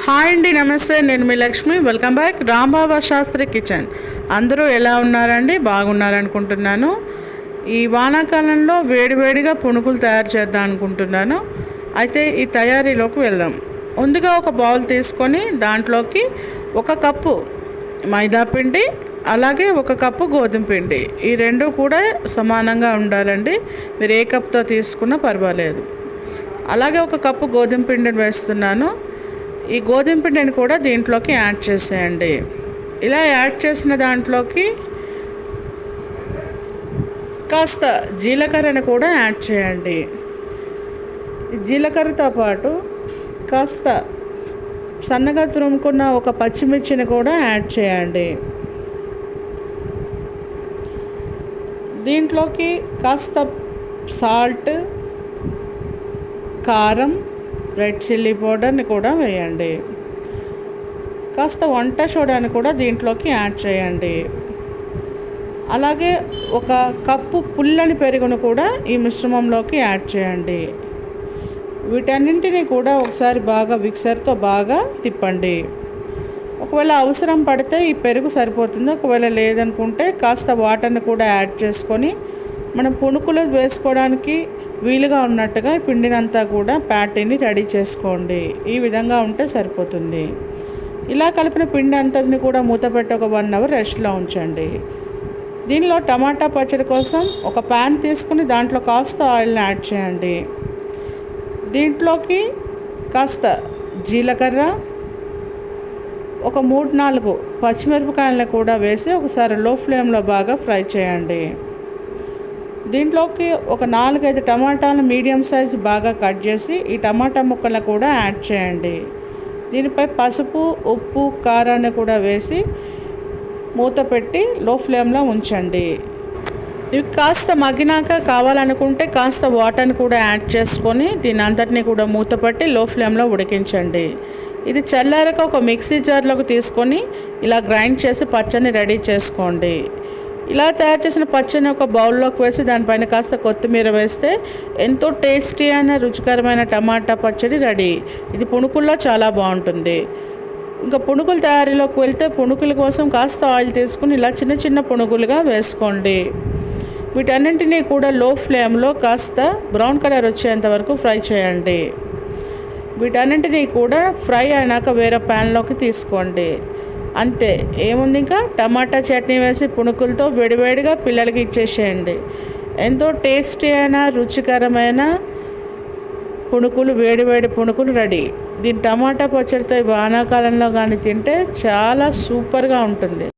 Hi అండి నమస్తే. నేను మీ Lakshmi. Welcome back. Rambaba Shastri kitchen. అందరూ ఎలా ఉన్నారండి? బాగున్నారనుకుంటున్నాను ఈ వానాకాలంలో వేడివేడిగా పునుకులు తయారు చేద్దాం అనుకుంటున్నాను. అయితే ఈ తయారీలోకి వెళ్దాం. ముందుగా ఒక బౌల్ తీసుకొని దాంట్లోకి ఒక కప్పు మైదా పిండి అలాగే ఒక కప్పు గోధుమ పిండి. ఈ రెండు కూడా సమానంగా ఉండాలండి. మీరు ఏ కప్తో తీసుకున్నా పర్వాలేదు. అలాగే ఒక కప్పు గోధుమ పిండిని వేస్తున్నాను. ఈ గోధుమ పిండిని కూడా దీంట్లోకి యాడ్ చేసేయండి. ఇలా యాడ్ చేసిన దాంట్లోకి కాస్త జీలకర్రని కూడా యాడ్ చేయండి. జీలకర్రతో పాటు కాస్త సన్నగా తురుముకున్న ఒక పచ్చిమిర్చిని కూడా యాడ్ చేయండి. దీంట్లోకి కాస్త సాల్ట్ కారం రెడ్ చిల్లీ పౌడర్ని కూడా వేయండి. కాస్త వంట సోడాని కూడా దీంట్లోకి యాడ్ చేయండి. అలాగే ఒక కప్పు పుల్లని పెరుగును కూడా ఈ మిశ్రమంలోకి యాడ్ చేయండి. వీటన్నింటినీ కూడా ఒకసారి బాగా మిక్సర్తో బాగా తిప్పండి. ఒకవేళ అవసరం పడితే ఈ పెరుగు సరిపోతుంది. ఒకవేళ లేదనుకుంటే కాస్త వాటర్ని కూడా యాడ్ చేసుకొని మనం పుణుకులు వేసుకోవడానికి వీలుగా ఉన్నట్టుగా పిండినంతా కూడా ప్యాటీని రెడీ చేసుకోండి. ఈ విధంగా ఉంటే సరిపోతుంది. ఇలా కలిపిన పిండి అంతటిని కూడా మూత పెట్టి ఒక వన్ అవర్ రెస్ట్లో ఉంచండి. దీనిలో టమాటా పచ్చడి కోసం ఒక ప్యాన్ తీసుకుని దాంట్లో కాస్త ఆయిల్ని యాడ్ చేయండి. దీంట్లోకి కాస్త జీలకర్ర ఒక మూడు నాలుగు పచ్చిమిరపకాయలను కూడా వేసి ఒకసారి లో ఫ్లేమ్లో బాగా ఫ్రై చేయండి. దీంట్లోకి ఒక నాలుగైదు టమాటాలు మీడియం సైజ్ బాగా కట్ చేసి ఈ టమాటా ముక్కలను కూడా యాడ్ చేయండి. దీనిపై పసుపు ఉప్పు కారాన్ని కూడా వేసి మూత పెట్టి లో ఫ్లేమ్లో ఉంచండి. ఇవి కాస్త మగ్గినాక కావాలనుకుంటే కాస్త వాటర్ని కూడా యాడ్ చేసుకొని దీని అంతటినీ కూడా మూత పట్టి లో ఫ్లేమ్లో ఉడికించండి. ఇది చల్లారక ఒక మిక్సీ జార్లోకి తీసుకొని ఇలా గ్రైండ్ చేసి పచ్చని రెడీ చేసుకోండి. ఇలా తయారు చేసిన పచ్చని ఒక బౌల్లోకి వేసి దానిపైన కాస్త కొత్తిమీర వేస్తే ఎంతో టేస్టీ అయిన రుచికరమైన టమాటా పచ్చడి రెడీ. ఇది పుణుకుల్లో చాలా బాగుంటుంది. ఇంకా పుణుకుల తయారీలోకి వెళ్తే పుణుకుల కోసం కాస్త ఆయిల్ తీసుకుని ఇలా చిన్న చిన్న పుణుకులుగా వేసుకోండి. వీటన్నింటినీ కూడా లో ఫ్లేమ్లో కాస్త బ్రౌన్ కలర్ వచ్చేంత వరకు ఫ్రై చేయండి. వీటన్నింటినీ కూడా ఫ్రై అయినాక వేరే ప్యాన్లోకి తీసుకోండి. అంతే. ఏముంది ఇంకా? టమాటా చట్నీ వేసి పుణుకులతో వేడివేడిగా పిల్లలకి ఇచ్చేసేయండి. ఎంతో టేస్టీ అయిన రుచికరమైన పుణుకులు వేడివేడి పుణుకులు రెడీ. దీని టమాటా పచ్చడితో వానాకాలంలో కానీ తింటే చాలా సూపర్గా ఉంటుంది.